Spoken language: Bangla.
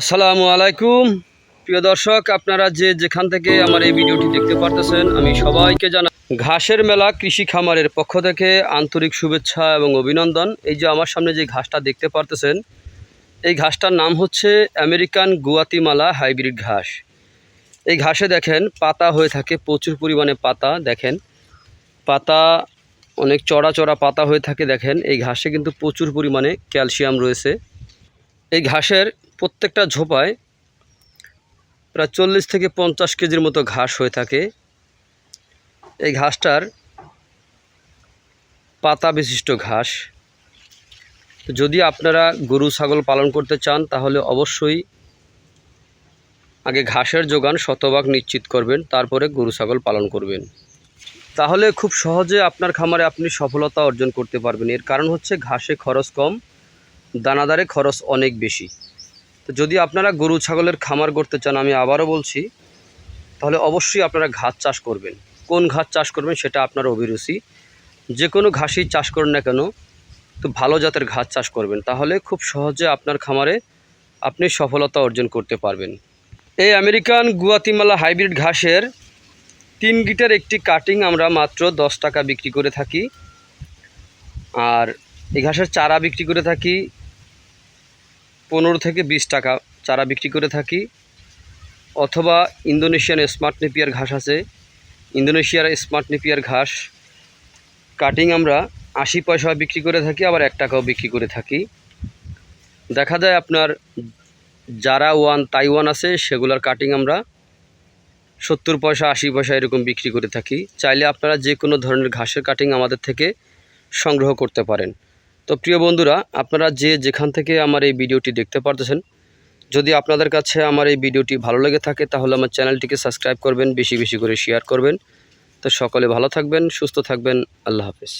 আসসালামু আলাইকুম। প্রিয় দর্শক, আপনারা যে যেখান থেকে আমার এই ভিডিওটি দেখতে পারতেছেন, আমি সবাইকে জানা ঘাসের মেলা কৃষি খামারের পক্ষ থেকে আন্তরিক শুভেচ্ছা এবং অভিনন্দন। এই যে আমার সামনে যে ঘাসটা দেখতে পারতেছেন, এই ঘাসটার নাম হচ্ছে আমেরিকান গুয়াতিমালা হাইব্রিড ঘাস। এই ঘাসে দেখেন, পাতা হয়ে থাকে, প্রচুর পরিমাণে পাতা, দেখেন। পাতা, অনেক চড়া চড়া পাতা হয়ে থাকে, দেখেন। এই ঘাসে কিন্তু প্রচুর পরিমাণে ক্যালসিয়াম রয়েছে। এই ঘাসের প্রত্যেকটা ঝোপায় প্রায় চল্লিশ থেকে পঞ্চাশ কেজির মতো ঘাস হয়ে থাকে। এই ঘাসটার পাতা বিশিষ্ট ঘাস। যদি আপনারা গরু, ছাগল পালন করতে চান, তাহলে অবশ্যই আগে ঘাসের যোগান শতভাগ নিশ্চিত করবেন, তারপরে গরু, ছাগল পালন করবেন। তাহলে খুব সহজে আপনার খামারে আপনি সফলতা অর্জন করতে পারবেন। এর কারণ হচ্ছে ঘাসে খরচ কম, দানাদারে খরচ অনেক বেশি। তো যদি আপনারা গরু ছাগলের খামার করতে চান, আমি আবারও বলছি, তাহলে অবশ্যই আপনারা ঘাস চাষ করবেন। কোন ঘাস চাষ করবেন সেটা আপনার অভিরুচি। যে কোনো ঘাসই চাষ করেন না কেন, তো ভালো জাতের ঘাস চাষ করবেন। তাহলে খুব সহজে আপনার খামারে আপনি সফলতা অর্জন করতে পারবেন। এই আমেরিকান গুয়াতিমালা হাইব্রিড ঘাসের তিন গিটার একটি কাটিং আমরা মাত্র দশ টাকা বিক্রি করে থাকি। আর এই ঘাসের চারা বিক্রি করে থাকি পনেরো থেকে বিশ টাকা চারা বিক্রি করে থাকি। অথবা ইন্দোনেশিয়ান স্মার্ট নেপিয়ার ঘাস আছে। ইন্দোনেশিয়ার স্মার্ট নেপিয়ার ঘাস কাটিং আমরা আশি পয়সা বিক্রি করে থাকি, আবার এক টাকাও বিক্রি করে থাকি। দেখা যায় আপনার যারা ওয়ান তাইওয়ান আছে, সেগুলোর কাটিং আমরা সত্তর পয়সা, আশি পয়সা এরকম বিক্রি করে থাকি। চাইলে আপনারা যে কোনো ধরনের ঘাসের কাটিং আমাদের থেকে সংগ্রহ করতে পারেন। তো প্রিয় বন্ধুরা, আপনারা যে যেখান থেকে আমার এই ভিডিওটি দেখতে পারতেছেন, যদি আপনাদের কাছে আমার এই ভিডিওটি ভালো লেগে থাকে, তাহলে আমার চ্যানেলটিকে সাবস্ক্রাইব করবেন, বেশি বেশি করে শেয়ার করবেন। তো সকলে ভালো থাকবেন, সুস্থ থাকবেন, আল্লাহ হাফেজ।